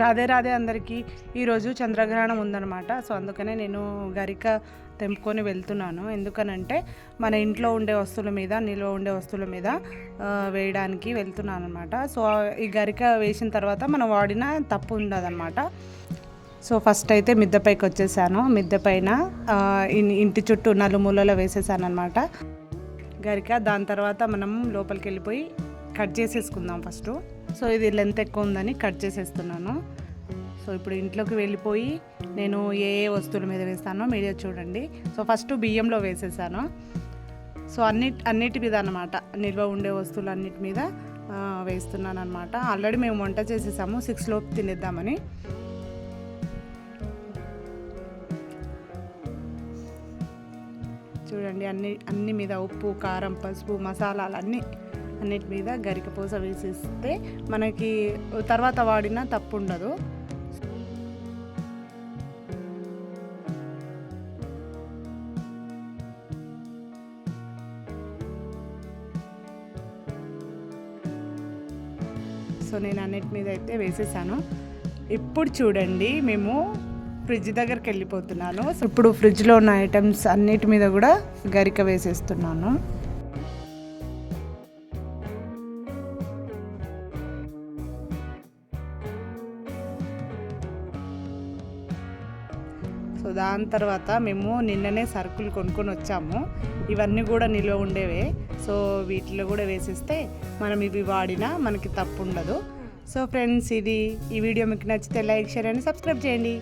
రాధే రాధే అందరికీ ఈరోజు చంద్రగ్రహణం ఉందన్నమాట. సో అందుకనే నేను గరిక తెంపుకొని వెళ్తున్నాను. ఎందుకనంటే మన ఇంట్లో ఉండే వస్తువుల మీద నిల్వ ఉండే వస్తువుల మీద వేయడానికి వెళ్తున్నాను అనమాట సో ఈ గరిక వేసిన తర్వాత మనం వాడిన తప్పు ఉండదన్నమాట. సో ఫస్ట్ అయితే మిద్దె పైకి వచ్చేసాను. మిద్దె పైన ఇంటి చుట్టూ నలుమూలలో వేసేసాను అనమాట గరిక దాని తర్వాత మనం లోపలికి వెళ్ళిపోయి కట్ చేసేసుకుందాం ఫస్ట్. సో ఇది లెంత్ ఎక్కువ ఉందని కట్ చేసేస్తున్నాను. సో ఇప్పుడు ఇంట్లోకి వెళ్ళిపోయి నేను ఏ ఏ వస్తువుల మీద వేస్తానో మీడియా చూడండి. సో ఫస్ట్ బియ్యంలో వేసేసాను. సో అన్ని అన్నిటి మీద అనమాట నిల్వ ఉండే వస్తువులు అన్నిటి మీద వేస్తున్నాను అనమాట ఆల్రెడీ మేము వంట చేసేసాము సిక్స్ లోపు తినేద్దామని. చూడండి అన్ని అన్ని మీద ఉప్పు కారం పసుపు మసాలాలు అన్నీ అన్నిటి మీద గరిక వేసిస్తే వేసేస్తే మనకి తర్వాత వాడినా తప్పు ఉండదు సో నేను అన్నిటి మీద అయితే వేసేసాను. ఇప్పుడు చూడండి మేము ఫ్రిడ్జ్ దగ్గరికి వెళ్ళిపోతున్నాను. సో ఇప్పుడు ఫ్రిడ్జ్లో ఉన్న ఐటమ్స్ అన్నిటి మీద కూడా గరిక వేసేస్తున్నాను. సో దాని తర్వాత మేము నిన్ననే సరుకులు కొనుక్కొని వచ్చాము. ఇవన్నీ కూడా నిల్వ ఉండేవే. సో వీటిలో కూడా వేసేస్తే మనం ఇవి వాడినా మనకి తప్పు ఉండదు సో ఫ్రెండ్స్ ఇది ఈ వీడియో మీకు నచ్చితే లైక్ షేర్ అని సబ్స్క్రైబ్ చేయండి.